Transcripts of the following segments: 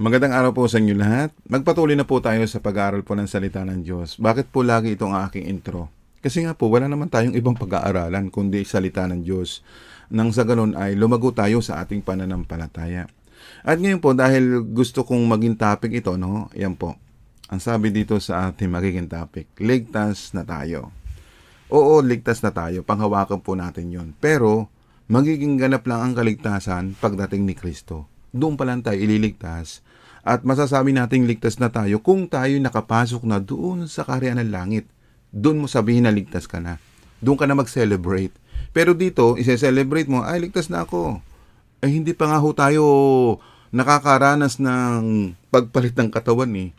Magandang araw po sa inyo lahat. Magpatuloy na po tayo sa pag-aaral po ng salita ng Diyos. Bakit po lagi itong aking intro? Kasi nga po, wala naman tayong ibang pag-aaralan kundi salita ng Diyos. Nang sa ganun ay lumago tayo sa ating pananampalataya. At ngayon po, dahil gusto kong maging topic ito, no? Yan po. Ang sabi dito sa ating magiging topic, ligtas na tayo. Oo, ligtas na tayo. Panghawakan po natin yon. Pero, magiging ganap lang ang kaligtasan pagdating ni Kristo. Doon pa lang tayo ililigtas. At masasabi nating ligtas na tayo kung tayo nakapasok na doon sa kaharian ng langit. Doon mo sabihin na ligtas ka na. Doon ka na mag-celebrate. Pero dito, ise-celebrate mo, ay ligtas na ako. Ay hindi pa nga ho tayo nakakaranas ng pagpalit ng katawan eh.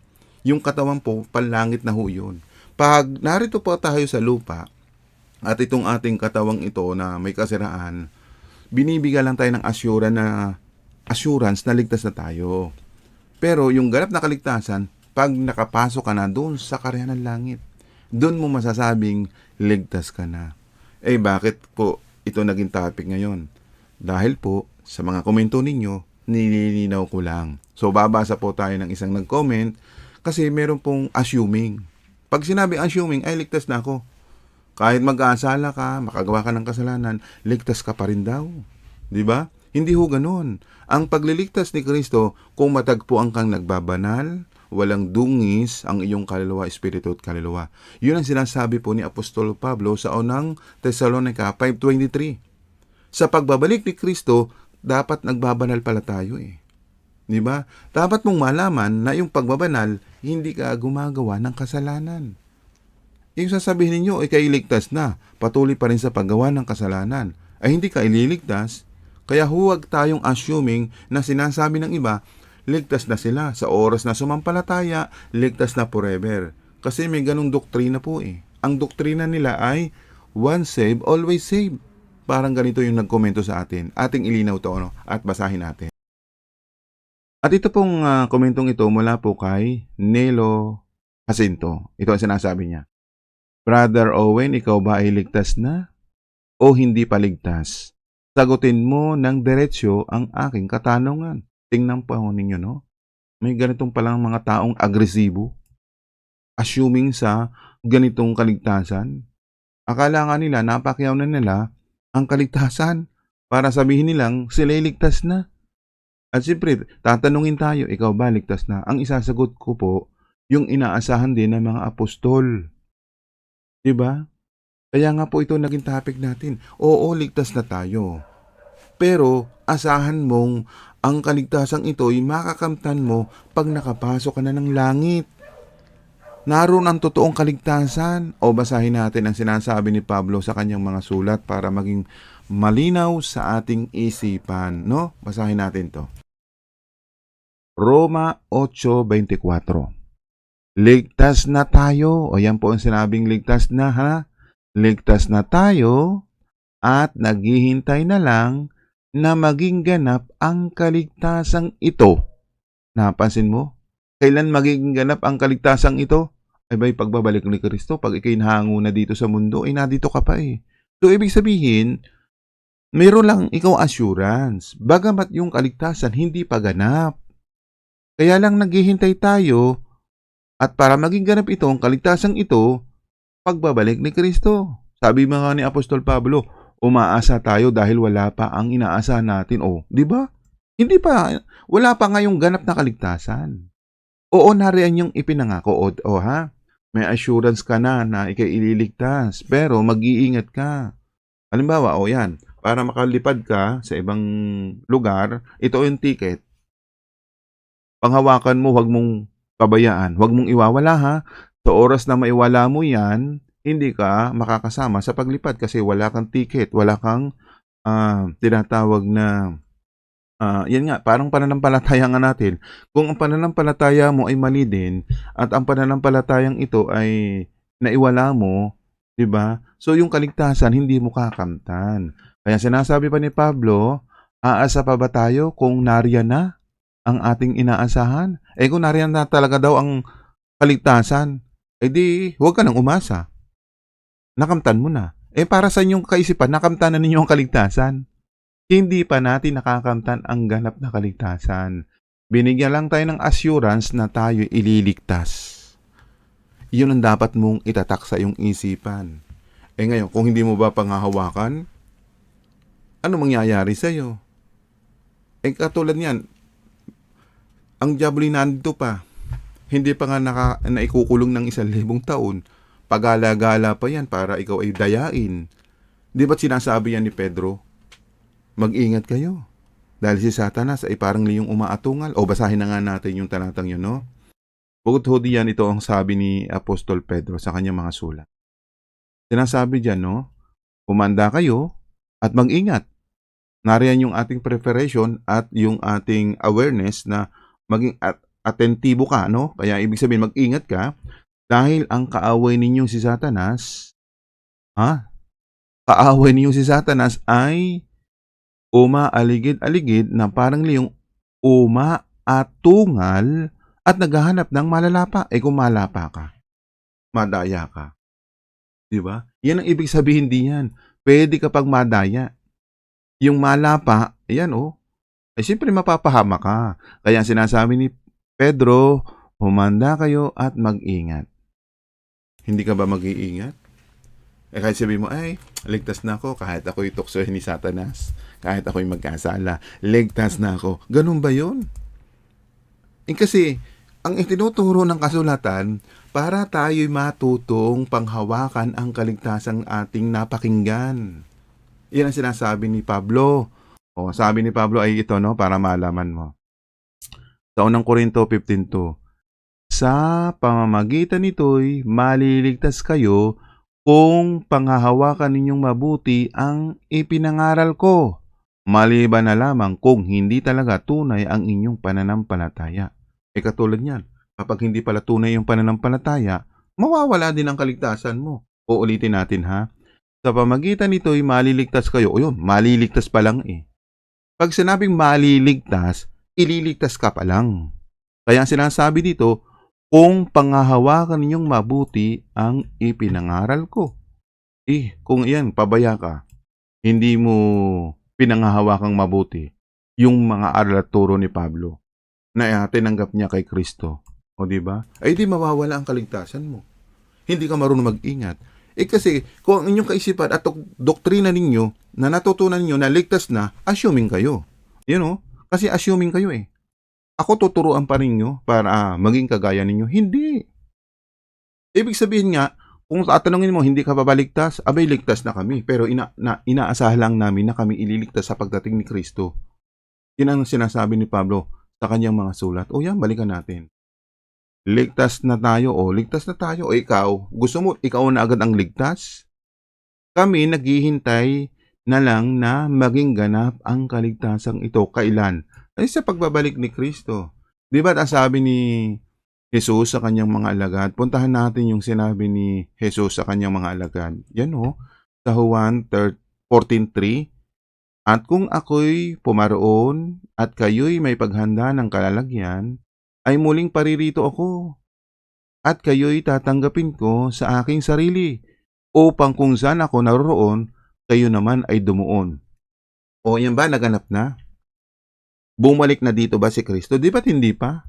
Yung katawan po, panlangit na ho yun. Pag narito po tayo sa lupa, at itong ating katawang ito na may kasiraan, binibigyan lang tayo ng assurance na assurance na ligtas na tayo. Pero yung ganap na kaligtasan, pag nakapasok ka na doon sa karya ng langit, doon mo masasabing ligtas ka na. Eh bakit po ito naging topic ngayon? Dahil po sa mga komento ninyo, nililinaw ko lang. So babasa po tayo ng isang nag-comment kasi meron pong assuming. Pag sinabi assuming, ay ligtas na ako. Kahit mag-aasala ka, makagawa ka ng kasalanan, ligtas ka pa rin daw. 'Di ba? Hindi ho ganun. Ang pagliligtas ni Kristo, kung matagpuan kang nagbabanal, walang dungis ang iyong kaluluwa, espiritu at kaluluwa. Yun ang sinasabi po ni Apostol Pablo sa unang Thessalonica 5.23. Sa pagbabalik ni Kristo, dapat nagbabanal pala tayo eh. Di ba? Dapat mong malaman na yung pagbabanal, hindi ka gumagawa ng kasalanan. Yung sasabihin ninyo, ay kailigtas na, patuloy pa rin sa paggawa ng kasalanan. Ay hindi ka ililigtas, kaya huwag tayong assuming na sinasabi ng iba, ligtas na sila. Sa oras na sumampalataya, ligtas na forever. Kasi may ganong doktrina po eh. Ang doktrina nila ay, once saved, always saved. Parang ganito yung nagkomento sa atin. Ating ilinaw to ano, at basahin natin. At ito pong ah, komentong ito mula po kay Nelo Jacinto. Ito ang sinasabi niya. Brother Owen, ikaw ba ay ligtas na? O hindi pa ligtas? Sagutin mo ng diretsyo ang aking katanungan. Tingnan po ninyo, no? May ganitong palang mga taong agresibo. Assuming sa ganitong kaligtasan. Akala nga nila, napakyaw na nila ang kaligtasan para sabihin nilang sila ligtas na. At siyempre, tatanungin tayo, ikaw ba ligtas na? Ang isasagot ko po, yung inaasahan din ng mga apostol. 'Di ba? Kaya nga po ito naging topic natin. Oo, ligtas na tayo. Pero asahan mong ang kaligtasang ito ay makakamtan mo pag nakapasok ka na ng langit. Naroon ang totoong kaligtasan. O basahin natin ang sinasabi ni Pablo sa kanyang mga sulat para maging malinaw sa ating isipan. No? Basahin natin to. Roma 8.24 Ligtas na tayo. O yan po ang sinabing ligtas na ha. Ligtas na tayo at naghihintay na lang na maging ganap ang kaligtasang ito. Napansin mo? Kailan magiging ganap ang kaligtasang ito? Ay ba'y pagbabalik ni Kristo? Pag ikay nahango na dito sa mundo, ay nandito ka pa eh. So, ibig sabihin, mayroon lang ikaw assurance. Bagamat yung kaligtasan hindi pa ganap. Kaya lang naghihintay tayo at para maging ganap ito, ang kaligtasang ito, pagbabalik ni Kristo. Sabi mga ni Apostol Pablo, umaasa tayo dahil wala pa ang inaasahan natin. O, di ba? Hindi pa, wala pa ngayong ganap na kaligtasan. Oo, nariyan yung ipinangako. O, o ha? May assurance ka na na ikay ililigtas, pero mag-iingat ka. Halimbawa, o yan, para makalipad ka sa ibang lugar, ito yung ticket. Panghawakan mo, huwag mong pabayaan. Huwag mong iwawala ha. Sa oras na maiwala mo yan, hindi ka makakasama sa paglipad kasi wala kang ticket, wala kang ah, tinatawag na ah, yan nga, parang pananampalataya nga natin. Kung ang pananampalataya mo ay mali din at ang pananampalatayang ito ay naiwala mo, 'di ba? So yung kaligtasan hindi mo kakamtan. Kaya sinasabi pa ni Pablo, aasa pa ba tayo kung nariyan na ang ating inaasahan? Eh kung nariyan na talaga daw ang kaligtasan, edi huwag ka nang umasa nakamtan mo na. Eh para sa inyong kaisipan, nakamtan na ninyo ang kaligtasan. Hindi pa natin nakakamtan ang ganap na kaligtasan. Binigyan lang tayo ng assurance na tayo ililigtas. Iyon ang dapat mong itatak sa iyong isipan. Eh ngayon, kung hindi mo ba panghahawakan, ano mangyayari sa iyo? Eh katulad niyan, ang diablo nandito pa. Hindi pa nga naka, naikukulong ng isang libong taon. Pagala-gala pa yan para ikaw ay dayain. Di ba't sinasabi yan ni Pedro? Mag-ingat kayo. Dahil si Satanas ay parang liyong umaatungal. O basahin na nga natin yung talatang yun, no? Bukod ho diyan, ito ang sabi ni Apostol Pedro sa kanyang mga sulat. Sinasabi diyan, no? Umanda kayo at mag-ingat. Nariyan yung ating preparation at yung ating awareness na maging at atentibo ka, no? Kaya ibig sabihin, mag-ingat ka dahil ang kaaway ninyong si Satanas, ha? Kaaway ninyong si Satanas ay umaaligid-aligid na parang liyong umaatungal at naghahanap ng malalapa. Eh kung malapa ka, madaya ka. Di ba? Yan ang ibig sabihin din yan. Pwede kapag madaya. Yung malapa, yan oh, eh siyempre mapapahama ka. Kaya sinasabi ni Pedro, humanda kayo at mag-ingat. Hindi ka ba mag-iingat? Eh kahit sabi mo, ay, ligtas na ako kahit ako'y tuksohin ni Satanas. Kahit ako'y magkasala. Ligtas na ako. Ganun ba yun? Eh kasi, ang itinuturo ng kasulatan, para tayo'y matutong panghawakan ang kaligtasang ating napakinggan. Yan ang sinasabi ni Pablo. O, sabi ni Pablo ay ito, no, para malaman mo. Sa unang Korinto 15.2, Sa pamamagitan nito'y maliligtas kayo kung panghahawakan ninyong mabuti ang ipinangaral ko. Maliban na lamang kung hindi talaga tunay ang inyong pananampalataya. E katulad niyan, kapag hindi pala tunay yung pananampalataya, mawawala din ang kaligtasan mo. Uulitin natin ha. Sa pamagitan nito'y maliligtas kayo. O yun, maliligtas pa lang eh. Pag sinabing maliligtas, ililigtas ka pa lang. Kaya ang sinasabi dito, kung pangahawakan ninyong mabuti ang ipinangaral ko. Eh, kung iyan, pabaya ka, hindi mo pinangahawakang mabuti yung mga aral at turo ni Pablo na uh, tinanggap niya kay Kristo. O di ba? Ay di mawawala ang kaligtasan mo. Hindi ka marunong mag-ingat. Eh kasi kung ang inyong kaisipan at doktrina ninyo na natutunan niyo na ligtas na, assuming kayo. You know? Kasi assuming kayo eh. Ako tuturuan pa ninyo para ah, maging kagaya ninyo. Hindi. Ibig sabihin nga, kung tatanungin mo, hindi ka babaligtas, abay ligtas na kami. Pero ina, na, inaasahan lang namin na kami ililigtas sa pagdating ni Kristo. Yan ang sinasabi ni Pablo sa kanyang mga sulat. O yan, balikan natin. Ligtas na tayo o ligtas na tayo o ikaw. Gusto mo ikaw na agad ang ligtas? Kami naghihintay na lang na maging ganap ang kaligtasang ito. Kailan? Ay sa pagbabalik ni Kristo. Di ba ang sabi ni Jesus sa kanyang mga alagad? Puntahan natin yung sinabi ni Jesus sa kanyang mga alagad. Yan o. Sa Juan 14.3 At kung ako'y pumaroon at kayo'y may paghanda ng kalalagyan, ay muling paririto ako. At kayo'y tatanggapin ko sa aking sarili, upang kung saan ako naroroon, kayo naman ay dumuon. O yan ba, naganap na? Bumalik na dito ba si Kristo? Di ba't hindi pa?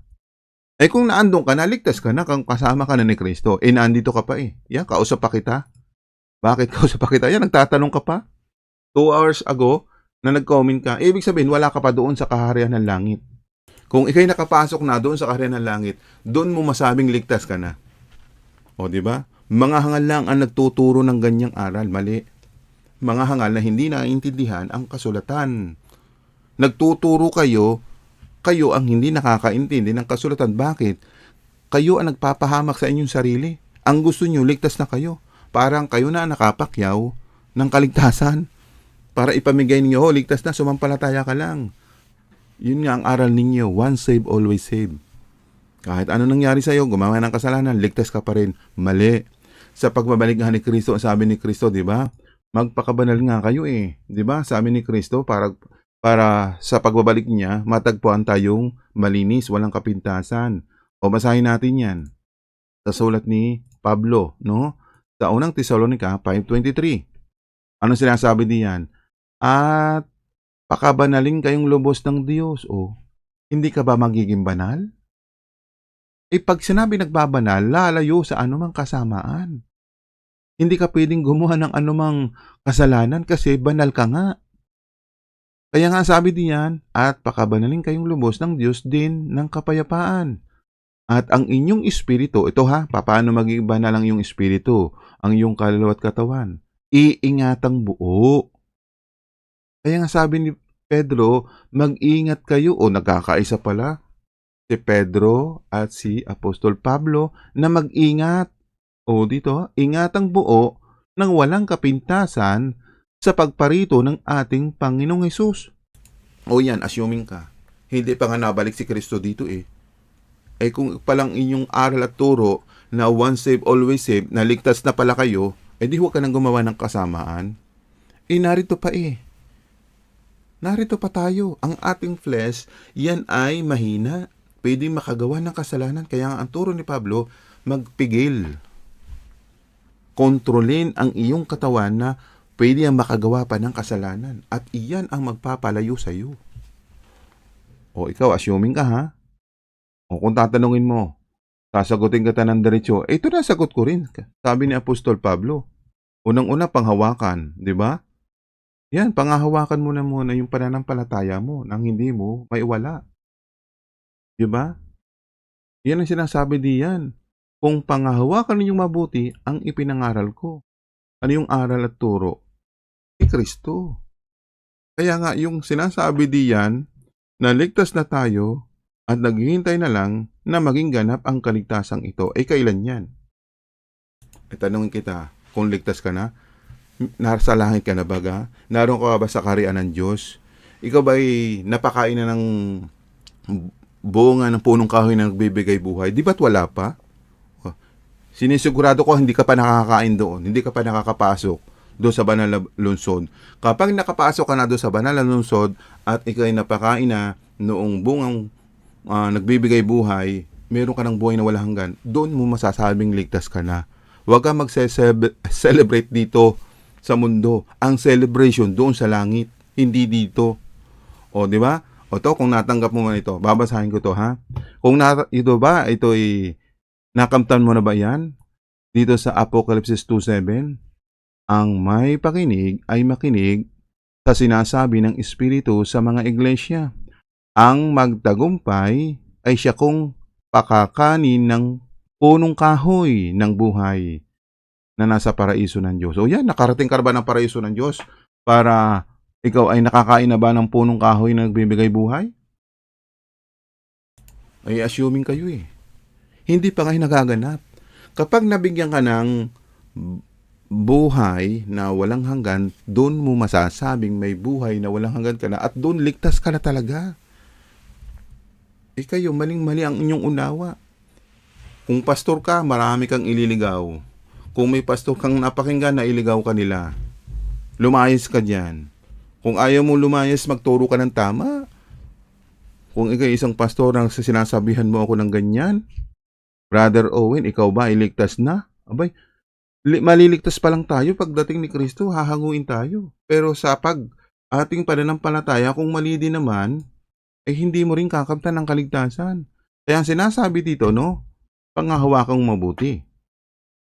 Eh kung naandong ka, naligtas ka na, kung kasama ka na ni Kristo, eh naandito ka pa eh. Yan, kausap pa kita. Bakit kausap pa kita? Yan, nagtatanong ka pa. Two hours ago, na nag-comment ka, ibig sabihin, wala ka pa doon sa kaharian ng langit. Kung ikay nakapasok na doon sa kaharian ng langit, doon mo masabing ligtas ka na. O, di ba? Mga hangal lang ang nagtuturo ng ganyang aral, mali. Mga hangal na hindi naiintindihan ang kasulatan. Nagtuturo kayo, kayo ang hindi nakakaintindi ng kasulatan. Bakit? Kayo ang nagpapahamak sa inyong sarili. Ang gusto nyo, ligtas na kayo. Parang kayo na nakapakyaw ng kaligtasan. Para ipamigay ninyo, oh, ligtas na, sumampalataya ka lang. Yun nga ang aral ninyo, once save, always save. Kahit ano nangyari sa iyo, gumawa ng kasalanan, ligtas ka pa rin. Mali. Sa pagbabalik ni Kristo, sabi ni Kristo, di ba? Magpakabanal nga kayo eh. Di ba? Sabi ni Kristo, para, para sa pagbabalik niya, matagpuan tayong malinis, walang kapintasan. O basahin natin yan. Sa sulat ni Pablo, no? Sa unang Tesalonica 5.23. Ano sinasabi diyan? At pakabanalin kayong lubos ng Diyos. O, hindi ka ba magiging banal? Eh pag sinabi nagbabanal, lalayo sa anumang kasamaan. Hindi ka pwedeng gumawa ng anumang kasalanan kasi banal ka nga. Kaya nga sabi diyan, at pakabanalin kayong lubos ng Diyos din ng kapayapaan. At ang inyong espiritu, ito ha, paano maging banal ang iyong espiritu, ang iyong kaluluwa at katawan? Iingatang buo. Kaya nga sabi ni Pedro, mag-ingat kayo o nagkakaisa pala si Pedro at si Apostol Pablo na mag-ingat. O dito, ingatang buo nang walang kapintasan sa pagparito ng ating Panginoong Hesus. O yan, assuming ka. Hindi pa nga nabalik si Kristo dito eh. Eh kung palang inyong aral at turo na once saved, always saved, na ligtas na pala kayo, eh di huwag ka nang gumawa ng kasamaan. Eh narito pa eh. Narito pa tayo. Ang ating flesh, yan ay mahina. Pwede makagawa ng kasalanan. Kaya ang turo ni Pablo, magpigil. Kontrolin ang iyong katawan na pwede ang makagawa pa ng kasalanan. At iyan ang magpapalayo sa iyo. O ikaw, assuming ka ha? O kung tatanungin mo, sasagutin ka ng diretsyo, eh, ito na sagot ko rin. Sabi ni Apostol Pablo, unang-una panghawakan, di ba? Yan, panghahawakan mo na muna yung pananampalataya mo nang hindi mo maiwala. Di ba? Yan ang sinasabi diyan. Kung panghahawakan ninyong mabuti ang ipinangaral ko. Ano yung aral at turo? Si Kristo. Kaya nga yung sinasabi diyan na ligtas na tayo at naghihintay na lang na maging ganap ang kaligtasang ito, ay kailan yan? E tanongin kita, kung ligtas ka na, nasa langit ka na baga? Naroon ka ba sa karian ng Diyos? Ikaw ba ay napakain na ng bunga ng punong kahoy na nagbibigay buhay? Di ba't wala pa? Sinisigurado ko hindi ka pa nakakain doon, hindi ka pa nakakapasok doon sa banal na lungsod. Kapag nakapasok ka na doon sa banal na lungsod at ikaw ay napakain na noong bungang ah, nagbibigay buhay, meron ka ng buhay na wala hanggan, doon mo masasabing ligtas ka na. Huwag ka mag-celebrate dito sa mundo. Ang celebration doon sa langit, hindi dito. O, di ba? O to, kung natanggap mo man ito, babasahin ko to, ha? Kung na, ito ba, ito ay, nakamtan mo na ba yan? Dito sa Apocalypse 2.7, ang may pakinig ay makinig sa sinasabi ng Espiritu sa mga iglesia. Ang magtagumpay ay siya kung pakakanin ng punong kahoy ng buhay na nasa paraiso ng Diyos. O yan, nakarating ka ba ng paraiso ng Diyos para ikaw ay nakakain na ba ng punong kahoy na nagbibigay buhay? Ay assuming kayo eh. Hindi pa kayo nagaganap. Kapag nabigyan ka ng buhay na walang hanggan, doon mo masasabing may buhay na walang hanggan ka na at doon ligtas ka na talaga. Eh kayo, maling-mali ang inyong unawa. Kung pastor ka, marami kang ililigaw. Kung may pastor kang napakinggan, nailigaw ka nila. Lumayas ka dyan. Kung ayaw mo lumayas, magturo ka ng tama. Kung ikaw isang pastor ang sinasabihan mo ako ng ganyan, Brother Owen, ikaw ba iligtas na? Abay, li- maliligtas pa lang tayo pagdating ni Kristo, hahanguin tayo. Pero sa pag ating pananampalataya, kung mali din naman, eh hindi mo rin kakamtan ng kaligtasan. Kaya ang sinasabi dito, no, pangahawakang mabuti.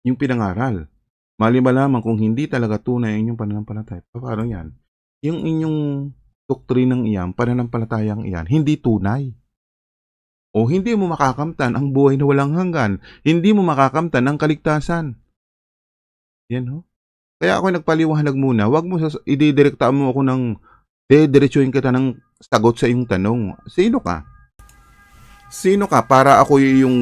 Yung pinangaral. Mali ba lamang kung hindi talaga tunay ang inyong pananampalataya? Paano yan? Yung inyong doktrinang iyan, pananampalatayang iyan, hindi tunay. O hindi mo makakamtan ang buhay na walang hanggan. Hindi mo makakamtan ang kaligtasan. Yan ho. Kaya ako nagpaliwanag muna, wag mo sa ididirekta mo ako ng dediretsuhin kita ng sagot sa iyong tanong. Sino ka? Sino ka para ako yung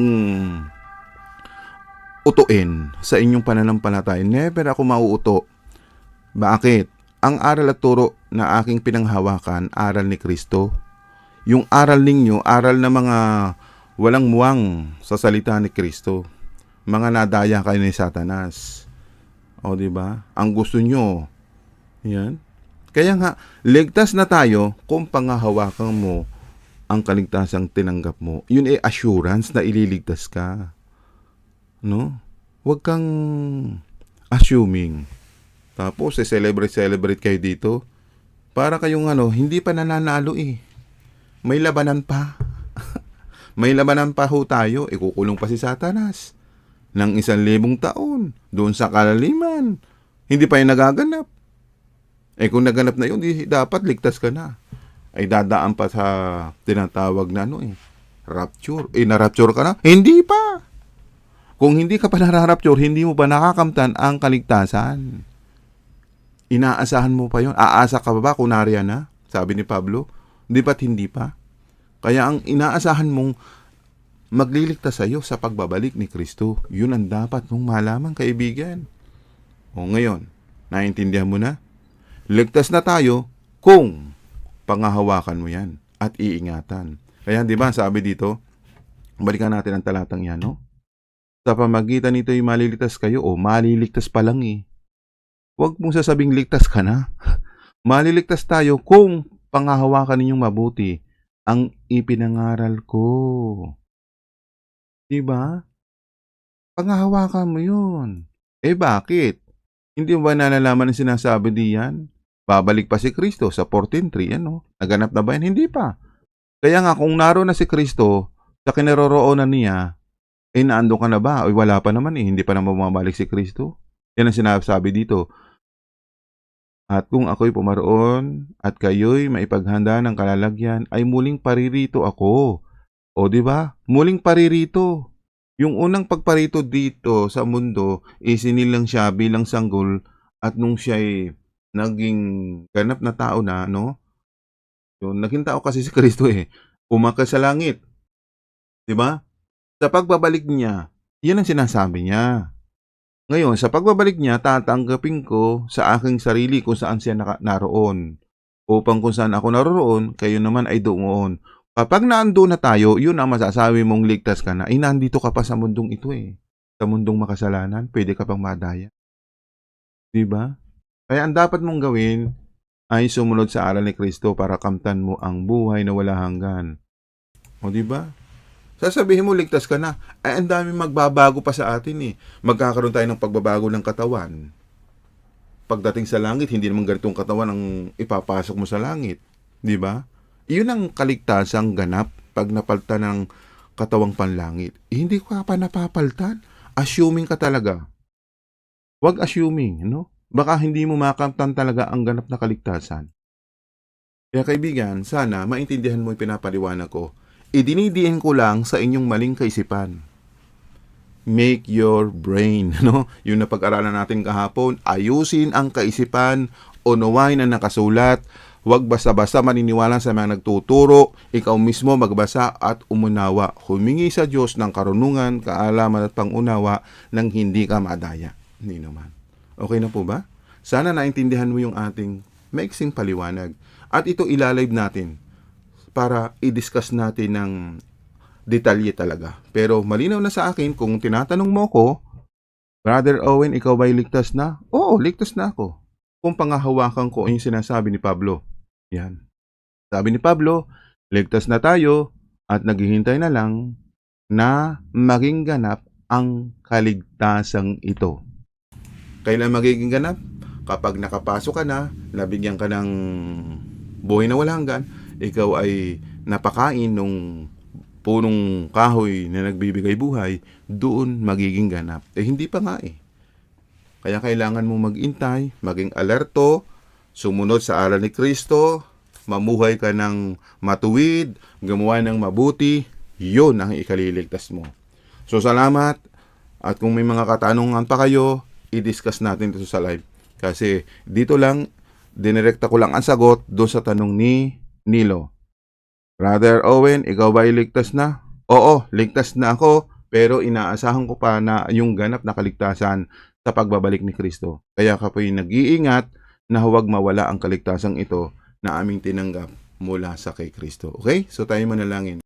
utuin sa inyong pananampalataya? Never ako mauuto. Bakit? Ang aral at turo na aking pinanghawakan, aral ni Kristo. Yung aral ninyo, aral na mga walang muwang sa salita ni Kristo. Mga nadaya kayo ni Satanas. O, di ba? Ang gusto nyo, yan. Kaya nga, ligtas na tayo kung pangahawakan mo ang kaligtasang tinanggap mo. Yun ay assurance na ililigtas ka. No? Huwag kang assuming. Tapos, celebrate-celebrate kayo dito. Para kayong ano, hindi pa nananalo eh. May labanan pa. may labanan pa ho tayo, ikukulong pa si Satanas ng isang libong taon doon sa kalaliman. Hindi pa yung nagaganap. Eh kung naganap na yun, di, dapat ligtas ka na. Ay dadaan pa sa tinatawag na ano eh, rapture. Eh na-rapture ka na? Hindi pa. Kung hindi ka pa nararapture, hindi mo pa nakakamtan ang kaligtasan. Inaasahan mo pa yon. Aasa ka ba ba kung nariyan na? Sabi ni Pablo. Di ba't hindi pa? Kaya ang inaasahan mong magliligtas sa iyo sa pagbabalik ni Kristo, yun ang dapat mong malaman, kaibigan. O ngayon, naintindihan mo na? Ligtas na tayo kung pangahawakan mo yan at iingatan. Kaya di ba sabi dito, balikan natin ang talatang yan, no? Sa pamagitan nito ay maliligtas kayo o maliligtas pa lang eh. Huwag mong sasabing ligtas ka na. maliligtas tayo kung pangahawakan ninyong mabuti ang ipinangaral ko. Di ba? Pangahawakan mo yun. Eh bakit? Hindi mo ba nalalaman ang sinasabi diyan? Babalik pa si Kristo sa 14.3, ano? Naganap na ba yan? Hindi pa. Kaya nga, kung naroon na si Kristo, sa kinaroroonan niya, eh naando ka na ba? O wala pa naman eh, hindi pa naman bumabalik si Kristo. Yan ang sinasabi dito. At kung ako'y pumaroon at kayo'y maipaghanda ng kalalagyan, ay muling paririto ako. O di ba? Muling paririto. Yung unang pagparito dito sa mundo, isinilang siya bilang sanggol at nung siya'y naging ganap na tao na, no? Yun, naging tao kasi si Kristo eh. Umakyat sa langit. Di ba? Sa pagbabalik niya, yan ang sinasabi niya. Ngayon, sa pagbabalik niya, tatanggapin ko sa aking sarili kung saan siya naka- naroon. Upang kung saan ako naroon, kayo naman ay doon. Kapag naando na tayo, yun ang masasabi mong ligtas ka na. Ay, nandito ka pa sa mundong ito eh. Sa mundong makasalanan, pwede ka pang madaya. Ba? Kaya ang dapat mong gawin ay sumunod sa aral ni Kristo para kamtan mo ang buhay na wala hanggan. O ba? Sasabihin mo, ligtas ka na. Ay, ang dami magbabago pa sa atin eh. Magkakaroon tayo ng pagbabago ng katawan. Pagdating sa langit, hindi naman ganitong katawan ang ipapasok mo sa langit. Di ba? Iyon ang kaligtasang ganap pag napaltan ng katawang panlangit. Eh, hindi ka pa napapaltan. Assuming ka talaga. Huwag assuming, no? Baka hindi mo makamtan talaga ang ganap na kaligtasan. Kaya kaibigan, sana maintindihan mo yung pinapaliwanag ko idinidiin ko lang sa inyong maling kaisipan. Make your brain, no? Yung napag-aralan natin kahapon, ayusin ang kaisipan, unawain ang nakasulat, huwag basta-basta maniniwala sa mga nagtuturo, ikaw mismo magbasa at umunawa. Humingi sa Diyos ng karunungan, kaalaman at pangunawa nang hindi ka madaya. Hindi naman. Okay na po ba? Sana naintindihan mo yung ating maiksing paliwanag. At ito ilalive natin para i-discuss natin ng detalye talaga. Pero malinaw na sa akin kung tinatanong mo ko, Brother Owen, ikaw ba'y ligtas na? Oo, ligtas na ako. Kung pangahawakan ko yung sinasabi ni Pablo. Yan. Sabi ni Pablo, ligtas na tayo at naghihintay na lang na maging ganap ang kaligtasang ito. Kailan magiging ganap? Kapag nakapasok ka na, nabigyan ka ng buhay na walang hanggan, ikaw ay napakain nung punong kahoy na nagbibigay buhay, doon magiging ganap. Eh hindi pa nga eh. Kaya kailangan mo magintay, maging alerto, sumunod sa aral ni Kristo, mamuhay ka ng matuwid, gumawa ng mabuti, yon ang ikaliligtas mo. So salamat at kung may mga katanungan pa kayo, i-discuss natin ito sa live. Kasi dito lang, dinirekta ko lang ang sagot doon sa tanong ni Nilo. Brother Owen, ikaw ba iligtas na? Oo, ligtas na ako, pero inaasahan ko pa na yung ganap na kaligtasan sa pagbabalik ni Kristo. Kaya ka po'y nag-iingat na huwag mawala ang kaligtasang ito na aming tinanggap mula sa kay Kristo. Okay? So tayo manalangin.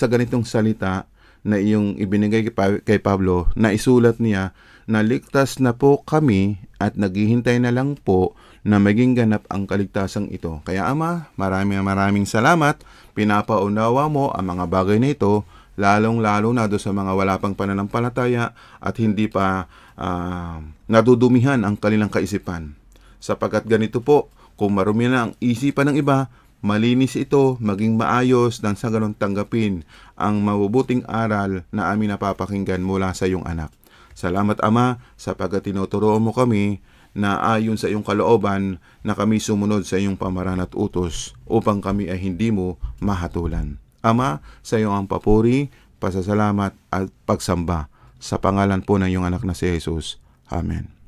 Sa ganitong salita na iyong ibinigay kay Pablo, na isulat niya na ligtas na po kami at naghihintay na lang po na maging ganap ang kaligtasang ito. Kaya Ama, maraming maraming salamat. Pinapaunawa mo ang mga bagay na ito, lalong-lalo na do sa mga wala pang pananampalataya at hindi pa ah, nadudumihan ang kanilang kaisipan. Sapagkat ganito po, kung marumi na ang isipan ng iba, malinis ito, maging maayos, nang sa ganon tanggapin ang mabubuting aral na aming napapakinggan mula sa iyong anak. Salamat Ama sapagkat tinuturo mo kami na ayon sa iyong kalooban na kami sumunod sa iyong pamaran at utos upang kami ay hindi mo mahatulan. Ama, sa iyong ang papuri, pasasalamat at pagsamba sa pangalan po ng iyong anak na si Jesus. Amen.